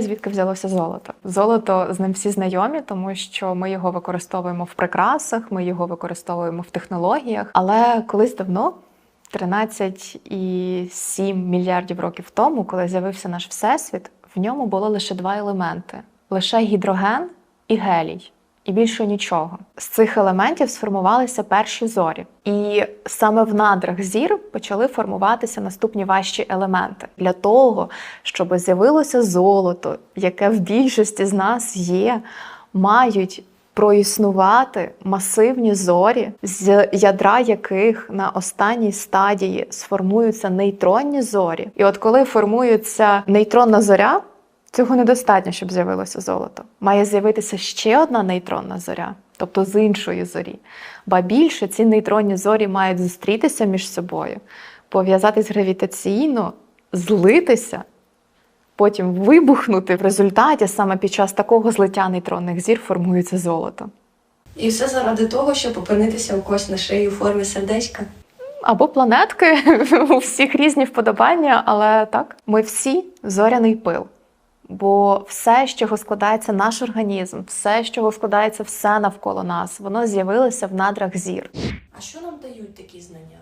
Звідки взялося золото? Золото з ним всі знайомі, тому що ми його використовуємо в прикрасах, ми його використовуємо в технологіях. Але колись давно, 13,7 мільярдів років тому, коли з'явився наш всесвіт, в ньому було лише два елементи: лише гідроген і гелій. І більше нічого. З цих елементів сформувалися перші зорі. І саме в надрах зір почали формуватися наступні важчі елементи для того, щоб з'явилося золото, яке в більшості з нас є, мають проіснувати масивні зорі, з ядра яких на останній стадії сформуються нейтронні зорі. І от коли формується нейтронна зоря, Цього недостатньо, щоб з'явилося золото. Має з'явитися ще одна нейтронна зоря, тобто з іншої зорі. Ба більше ці нейтронні зорі мають зустрітися між собою, пов'язатись гравітаційно, злитися, потім вибухнути. В результаті саме під час такого злиття нейтронних зір формується золото. І все заради того, щоб опинитися у когось на шиї у формі сердечка. Або планетки, у всіх різні вподобання, але так, ми всі зоряний пил. Бо все, з чого складається наш організм, все, з чого складається все навколо нас, воно з'явилося в надрах зір. А що нам дають такі знання?